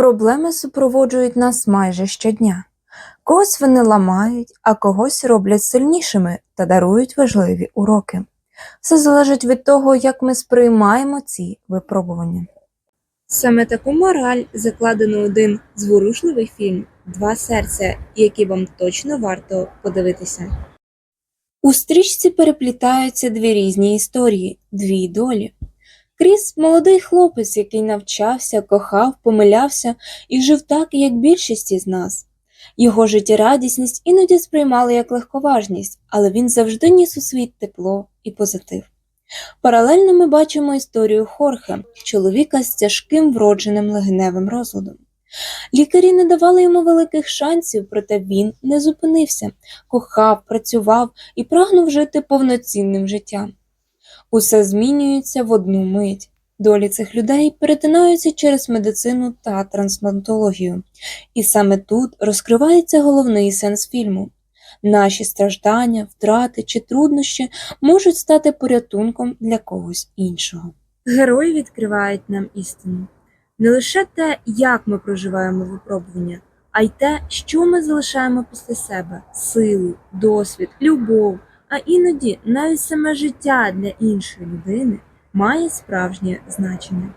Проблеми супроводжують нас майже щодня. Когось вони ламають, а когось роблять сильнішими та дарують важливі уроки. Все залежить від того, як ми сприймаємо ці випробування. Саме таку мораль закладено один зворушливий фільм Два серця, який вам точно варто подивитися. У стрічці переплітаються дві різні історії, дві долі. Кріс молодий хлопець, який навчався, кохав, помилявся і жив так, як більшість із нас. Його життєрадісність іноді сприймали як легковажність, але він завжди ніс у світ тепло і позитив. Паралельно ми бачимо історію Хорхе, чоловіка з тяжким вродженим легеневим розладом. Лікарі не давали йому великих шансів, проте він не зупинився, кохав, працював і прагнув жити повноцінним життям. Усе змінюється в одну мить. Долі цих людей перетинаються через медицину та трансплантологію. І саме тут розкривається головний сенс фільму. Наші страждання, втрати чи труднощі можуть стати порятунком для когось іншого. Герої відкривають нам істину. Не лише те, як ми проживаємо випробування, а й те, що ми залишаємо після себе силу, досвід, любов, а іноді навіть саме життя для іншої людини має справжнє значення.